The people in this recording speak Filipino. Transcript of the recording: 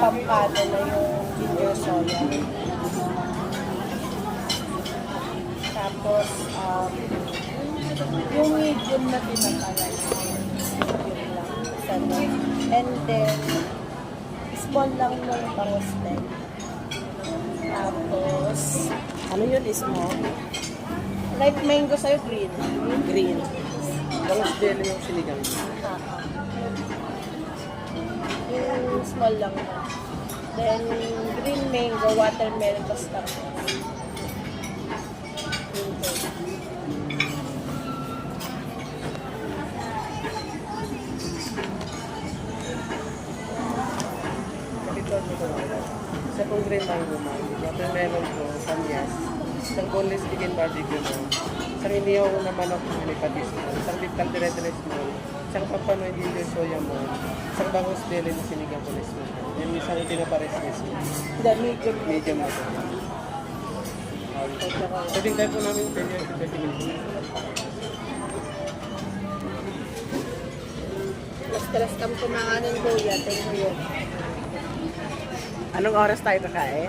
pampano na yung ginger soya. Tapos, um, yung medium na pinakalan. Yun lang. And then, small lang ng bangus din. Tapos, Ano yun is mo? light mango sa'yo, green. Green. Balas deli yung sinigang. Ah, ah. Small lang. Then, green mango, watermelon, basta. Sa pong green mango mo, watermelon ko, samyas, isang boneless chicken barbecue mo, isang inihaw na manok na halipatis mo, isang beef caldereta mo, isang papanoy ginger soya mo, isang bangus deli na sinigang ko mo, then isang tinapares mo. The medium. Medium mo. Pwedeng tayo po namin 10 years to 30 minutes. Stress kami kumain ng. Tingnan mo yun. Anong oras tayo kakain?